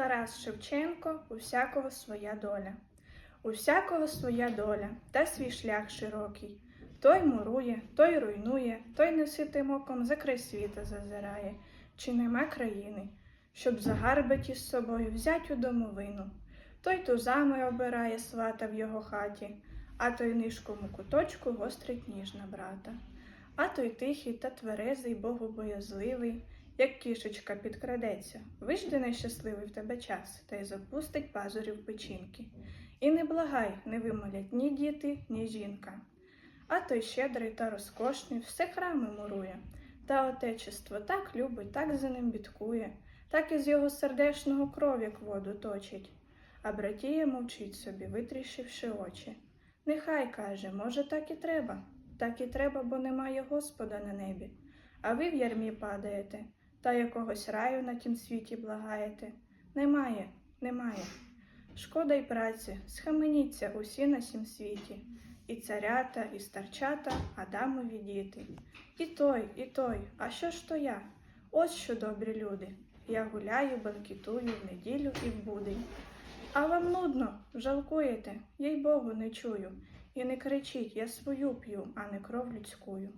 Тарас Шевченко, у всякого своя доля. У всякого своя доля, та свій шлях широкий. Той мурує, той руйнує, той неситим оком за край світа зазирає, чи нема країни, щоб загарбить із собою взять у домовину. Той тузами обирає свата в його хаті, а той нишкому куточку гострить ніж на брата. А той тихий та тверезий, богобоязливий, як кішечка підкрадеться, вижди нещасливий в тебе час, та й запустить пазурів печінки. І не благай, не вимолять ні діти, ні жінка. А той щедрий та розкошний все храми мурує, та отечество так любить, так за ним бідкує, так із його сердешного кров, як воду точить. А братія мовчить собі, витріщивши очі. Нехай каже, може, так і треба, так і треба, бо немає Господа на небі. А ви в ярмі падаєте, та якогось раю на тім світі благаєте. Немає, немає. Шкода й праці, схаменіться усі на сім світі, і царята, і старчата, Адамові діти. І той, і той, а що ж то я? Ось що добрі люди. Я гуляю, банкетую в неділю і в будень. А вам нудно, жалкуєте, їй Богу не чую. І не кричіть, я свою п'ю, а не кров людськую.